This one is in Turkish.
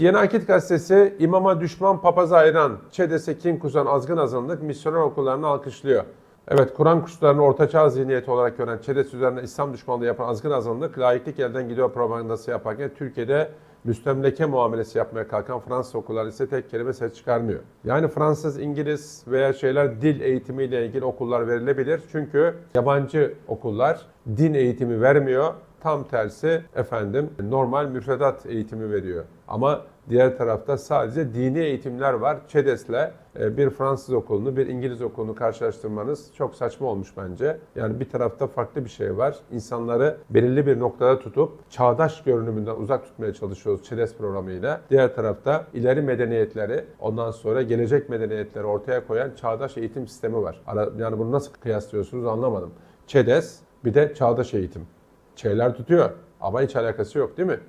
Yeni Akit Gazetesi imama düşman papazı ayıran ÇEDES'e kin kusan azgın azınlık misyoner okullarını alkışlıyor. Evet, Kur'an kurslarını ortaçağ zihniyeti olarak gören ÇEDES üzerine İslam düşmanlığı yapan azgın azınlık, laiklik elden gidiyor propagandası yaparken Türkiye'de müstemleke muamelesi yapmaya kalkan Fransız okulları ise tek kelime ses çıkarmıyor. Yani Fransız, İngiliz veya şeyler dil eğitimiyle ilgili okullar verilebilir. Çünkü yabancı okullar din eğitimi vermiyor. Tam tersi efendim normal müfredat eğitimi veriyor. Ama diğer tarafta sadece dini eğitimler var. ÇEDES'le e, bir Fransız okulunu, bir İngiliz okulunu karşılaştırmanız çok saçma olmuş bence. Yani bir tarafta farklı bir şey var. İnsanları belirli bir noktada tutup çağdaş görünümünden uzak tutmaya çalışıyoruz ÇEDES programıyla. Diğer tarafta ileri medeniyetleri, ondan sonra gelecek medeniyetleri ortaya koyan çağdaş eğitim sistemi var. Yani bunu nasıl kıyaslıyorsunuz anlamadım. ÇEDES bir de çağdaş eğitim. Şeyler tutuyor ama hiç alakası yok değil mi?